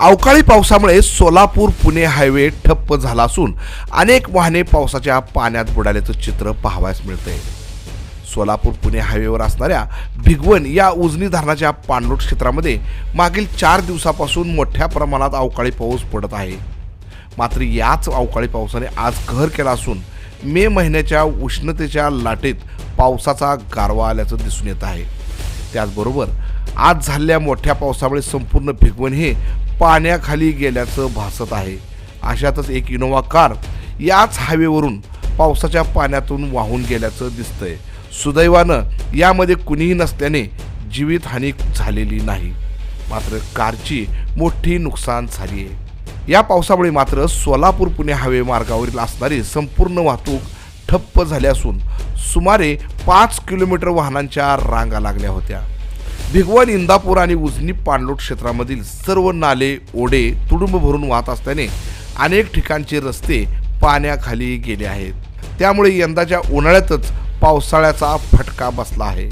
अवकाळी पावसामुळे सोलापूर पुणे हायवे ठप्प झाला असून अनेक वाहने पावसाच्या पाण्यात बुडाल्याचं चित्र पाहावयास मिळतंय. सोलापूर पुणे हायवेवर असणाऱ्या भिगवण या उजनी धरणाच्या पाणलोट क्षेत्रामध्ये मागील चार दिवसापासून मोठ्या प्रमाणात अवकाळी पाऊस पडत आहे. मात्र याच अवकाळी पावसाने आज कहर केला असून मे महिन्याच्या उष्णतेच्या लाटेत पावसाचा गारवा आल्याचं दिसून येत आहे. त्याचबरोबर आज झालेल्या मोठ्या पावसामुळे संपूर्ण भिगवण हे पाण्याखाली गेल्याचं भासत आहे. अशातच एक इनोवा कार याच हायवेवरून पावसाच्या पाण्यातून वाहून गेल्याचं दिसतंय. सुदैवानं यामध्ये कुणीही नसल्याने जीवितहानी झालेली नाही. मात्र कारची मोठी नुकसान झाली आहे. या पावसामुळे मात्र सोलापूर पुणे हायवे मार्गावरील असणारी संपूर्ण वाहतूक ठप्प झाली असून सुमारे पाच किलोमीटर वाहनांच्या रांगा लागल्या होत्या. भिगवण इंदापूर आणि उजनी पाणलोट क्षेत्रामधील सर्व नाले ओढे तुडुंब भरून वाहत असल्याने अनेक ठिकाणचे रस्ते पाण्याखाली गेले आहेत. त्यामुळे यंदाच्या उन्हाळ्यातच पावसाळ्याचा फटका बसला आहे.